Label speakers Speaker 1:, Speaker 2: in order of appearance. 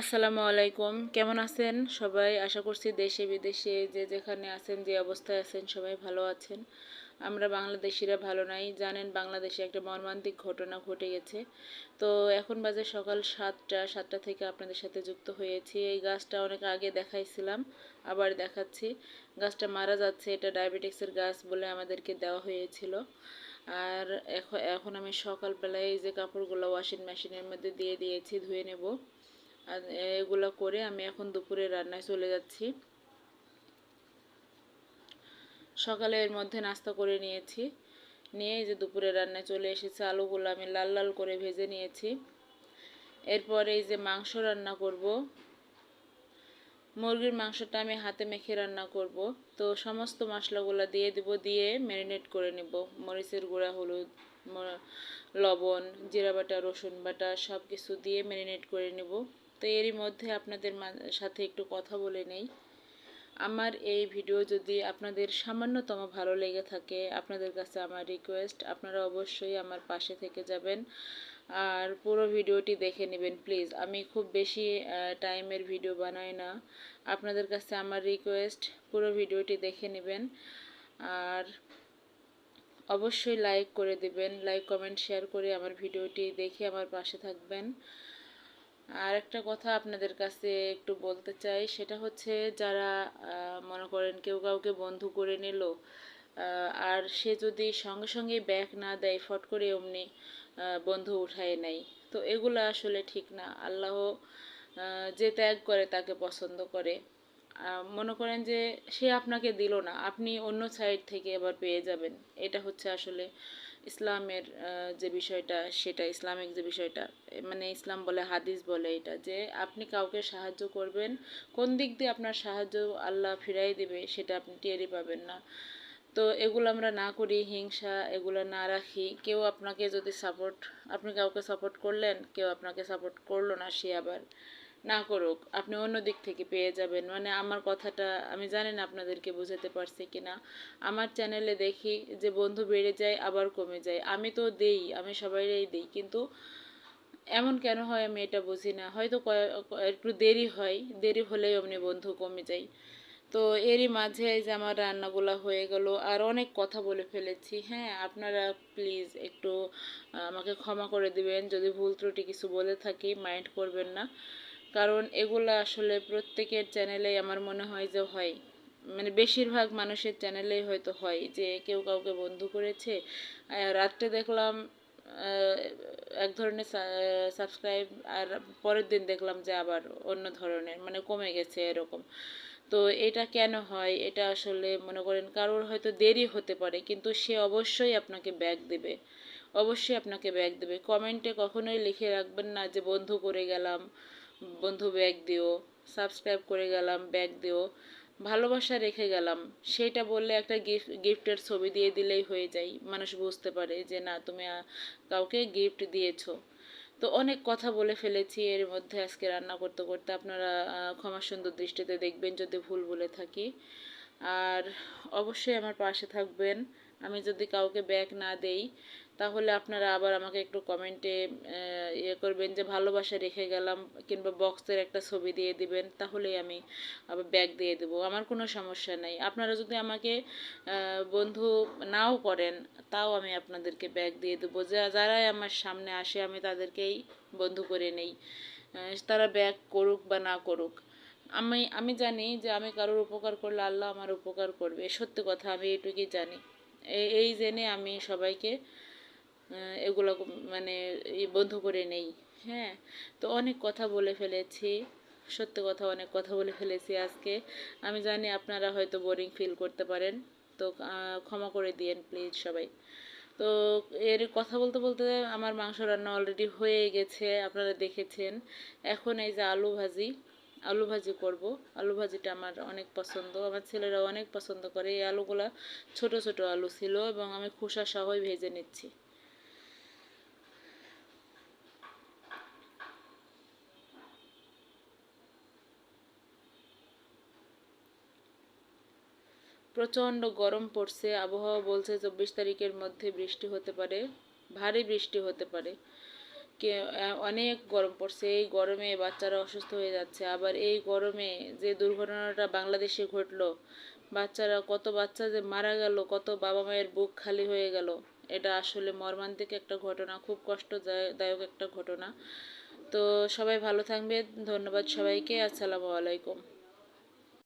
Speaker 1: আসসালামু আলাইকুম। কেমন আছেন সবাই? আশা করছি দেশে, বিদেশে যে যেখানে আছেন, যে অবস্থায় আছেন, সবাই ভালো আছেন। আমরা বাংলাদেশিরা ভালো নাই। জানেন, বাংলাদেশে একটা মর্মান্তিক ঘটনা ঘটে গেছে। তো এখন বাজে সকাল সাতটা সাতটা থেকে আপনাদের সাথে যুক্ত হয়েছি। এই গাছটা অনেক আগে দেখাইছিলাম, আবার দেখাচ্ছি। গাছটা মারা যাচ্ছে, এটা ডায়াবেটিক্সের গাছ বলে আমাদেরকে দেওয়া হয়েছিল। আর এখন আমি সকালবেলায় এই যে কাপড়গুলো ওয়াশিং মেশিনের মধ্যে দিয়ে দিয়েছি, ধুয়ে নেব। এগুলো করে আমি এখন দুপুরে রান্নায় চলে যাচ্ছি। সকালে এর মধ্যে নাস্তা করে নিয়েছি। নিয়ে যে দুপুরে রান্নায় চলে এসেছে, আলুগুলো আমি লাল লাল করে ভেজে নিয়েছি। এরপরে এই যে মাংস রান্না করব। মুরগির মাংসটা আমি হাতে মেখে রান্না করব। তো সমস্ত মশলাগুলো দিয়ে দেব, দিয়ে ম্যারিনেট করে নেব। মরিচের গুঁড়া, হলুদ লবণ, জিরা বাটা, রসুন বাটা সব কিছু দিয়ে ম্যারিনেট করে নেব। তো এরই মধ্যে আপনাদের সাথে একটু কথা বলে নেই। আমার এই ভিডিও যদি আপনাদের সামান্যতম ভালো লেগে থাকে, আপনাদের কাছে আমার রিকোয়েস্ট আপনারা অবশ্যই আমার পাশে থেকে যাবেন। আর পুরো ভিডিওটি দেখে নেবেন প্লিজ আমি খুব বেশি টাইমের ভিডিও বানাই না। আপনাদের কাছে আমার রিকোয়েস্ট পুরো ভিডিওটি দেখে নেবেন। আর অবশ্যই লাইক করে দিবেন লাইক কমেন্ট শেয়ার করে আমার ভিডিওটি দেখে আমার পাশে থাকবেন। আর একটা কথা আপনাদের কাছে একটু বলতে চাই, সেটা হচ্ছে যারা মনে করেন কেউ কাউকে বন্ধু করে নিল আর সে যদি সঙ্গে সঙ্গে ব্যাক না দেয়, ফট করে অমনি বন্ধু উঠায় নেয়, তো এগুলো আসলে ঠিক না। আল্লাহ যে ত্যাগ করে তাকে পছন্দ করে। মনে করেন যে সে আপনাকে দিল না, আপনি অন্য সাইড থেকে এবার পেয়ে যাবেন। এটা হচ্ছে আসলে ইসলামের যে বিষয়টা, সেটা ইসলামিক যে বিষয়টা মানে ইসলাম বলে, হাদিস বলে এটা, যে আপনি কাউকে সাহায্য করবেন, কোন দিক দিয়ে আপনার সাহায্য আল্লাহ ফিরাই দিবে, সেটা আপনি টেরই পাবেন না। তো এগুলো আমরা না করি, হিংসা এগুলো না রাখি। কেউ আপনাকে যদি সাপোর্ট আপনি কাউকে সাপোর্ট করলেন, কেউ আপনাকে সাপোর্ট করল না, সে আবার না করুক, আপনি অন্য দিক থেকে পেয়ে যাবেন। মানে আমার কথাটা, আমি জানি না আপনাদেরকে বোঝাতে পারছি কি না আমার চ্যানেলে দেখি যে বন্ধু বেড়ে যায়, আবার কমে যায়। আমি তো দেই, আমি সবাইরাই দেই। কিন্তু এমন কেন হয় আমি এটা বুঝি না। হয়তো একটু দেরি হয়, দেরি হলেই অমনি বন্ধু কমে যায়। তো এরই মাঝে যে আমার রান্নাগুলো হয়ে গেল, আর অনেক কথা বলে ফেলেছি। হ্যাঁ আপনারা প্লিজ একটু আমাকে ক্ষমা করে দিবেন। যদি ভুল ত্রুটি কিছু বলে থাকি মাইন্ড করবেন না। কারণ এগুলো আসলে প্রত্যেকের চ্যানেলেই আমার মনে হয় যে হয়। মানে বেশিরভাগ মানুষের চ্যানেলেই হয়তো হয় যে কেউ কাউকে বন্ধু করেছে। রাত্রে দেখলাম এক ধরনের সাবস্ক্রাইব আর পরের দিন দেখলাম যে আবার অন্য ধরনের মানে কমে গেছে এরকম। তো এটা কেন হয়? এটা আসলে মনে করেন কারোর হয়তো দেরি হতে পারে, কিন্তু সে অবশ্যই আপনাকে ব্যাগ দেবে। অবশ্যই আপনাকে ব্যাগ দেবে। কমেন্টে কখনোই লিখে রাখবেন না যে বন্ধু করে গেলাম। বন্ধু ব্যাগ দিও সাবস্ক্রাইব করে গেলাম ব্যাগ দিও, ভালোবাসা রেখে গেলাম। সেটা বললে একটা গিফট গিফটের ছবি দিয়ে দিলেই হয়ে যায়। মানুষ বুঝতে পারে যে না, তুমি কাউকে গিফট দিয়েছ। তো অনেক কথা বলে ফেলেছি, এর মধ্যে আজকে রান্না করতে করতে। আপনারা ক্ষমা সুন্দর দৃষ্টিতে দেখবেন যদি ভুল বলে থাকি। আর অবশ্যই আমার পাশে থাকবেন। আমি যদি কাউকে ব্যাগ না দেই, তাহলে আপনারা আবার আমাকে একটু কমেন্টে ইয়ে করবেন যে ভালোবাসা রেখে গেলাম কিংবা বক্সের একটা ছবি দিয়ে দিবেন, তাহলেই আমি আবার ব্যাগ দিয়ে দেবো। আমার কোনো সমস্যা নাই। আপনারা যদি আমাকে বন্ধু নাও করেন, তাও আমি আপনাদেরকে ব্যাগ দিয়ে দেবো। যা, যারাই আমার সামনে আসে, আমি তাদেরকেই বন্ধু করে নেই। তারা ব্যাগ করুক বা না করুক। আমি আমি জানি যে আমি কারোর উপকার করলে আল্লাহ আমার উপকার করবে। সত্যি কথা, আমি এটুকুই জানি। এই জেনে আমি সবাইকে এগুলো মানে বন্ধ করে নেই হ্যাঁ? তো অনেক কথা বলে ফেলেছি, সত্য কথা অনেক কথা বলে ফেলেছি আজকে। আমি জানি আপনারা হয়তো বোরিং ফিল করতে পারেন, তো ক্ষমা করে দিয়েন প্লিজ সবাই। তো, এর কথা বলতে বলতে আমার মাংস রান্না অলরেডি হয়ে গেছে, আপনারা দেখেছেন। এখন এই যে আলু ভাজি আলু ভাজি করব। আলু ভাজিটা আমার অনেক পছন্দ। আমার ছেলেরা অনেক পছন্দ করে। এই আলুগুলা ছোট ছোট আলু ছিল এবং আমি খোসা সহই ভেজে নিচ্ছি। প্রচণ্ড গরম পড়ছে। আবহাওয়া বলছে চব্বিশ তারিখের মধ্যে বৃষ্টি হতে পারে। ভারী বৃষ্টি হতে পারে। কে অনেক গরম পড়ছে। এই গরমে বাচ্চারা অসুস্থ হয়ে যাচ্ছে। আবার এই গরমে যে দুর্ঘটনাটা বাংলাদেশে ঘটলো, বাচ্চারা কত বাচ্চা যে মারা গেল, কত বাবা মায়ের বুক খালি হয়ে গেল, এটা আসলে মর্মান্তিক একটা ঘটনা, খুব কষ্টদায়ক একটা ঘটনা। তো সবাই ভালো থাকবে ধন্যবাদ সবাইকে। আসসালামু আলাইকুম।